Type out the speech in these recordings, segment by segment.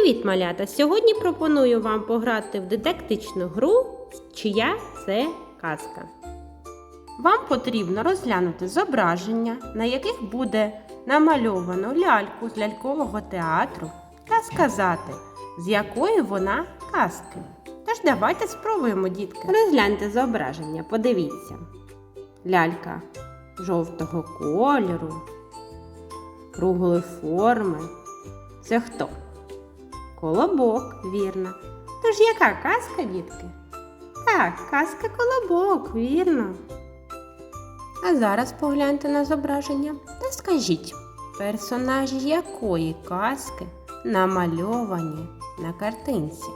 Привіт, малята! Сьогодні пропоную вам пограти в дидактичну гру Чия це казка. Вам потрібно розглянути зображення, на яких буде намальовано ляльку з лялькового театру та сказати, з якої вона казки. Тож давайте спробуємо, дітки. Розгляньте зображення, подивіться. Лялька жовтого кольору, круглої форми. Це хто? Колобок, вірно. Тож яка казка, дітки? Так, казка колобок, вірно. А зараз погляньте на зображення та скажіть, персонажі якої казки намальовані на картинці?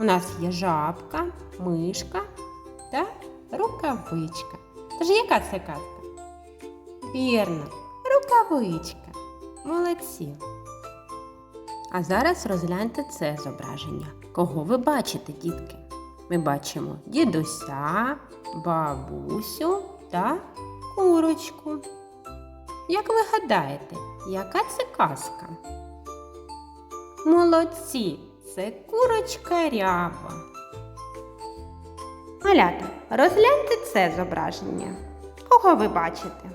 У нас є жабка, мишка та рукавичка. Тож яка це казка? Вірно, рукавичка. Молодці. А зараз розгляньте це зображення. Кого ви бачите, дітки? Ми бачимо дідуся, бабусю та курочку. Як ви гадаєте, яка це казка? Молодці, це курочка ряба. Малята, розгляньте це зображення. Кого ви бачите?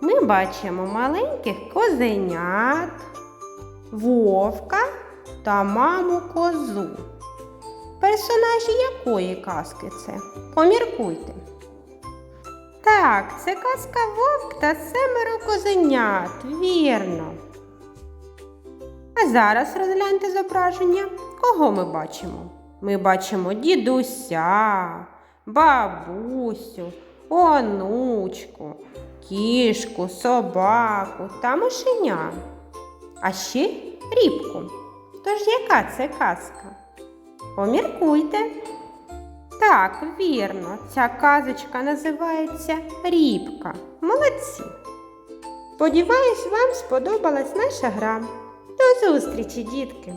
Ми бачимо маленьких козенят, вовка та маму козу. Персонажі якої казки це? Поміркуйте. Так, це казка вовк та семеро козенят, вірно. А зараз розгляньте зображення. Кого ми бачимо? Ми бачимо дідуся, бабусю, онучку, кішку, собаку та мишеня. А ще рібку. Тож яка це казка? Поміркуйте. Так, вірно, ця казочка називається Рібка. Молодці. Сподіваюсь, вам сподобалась наша гра. До зустрічі, дітки!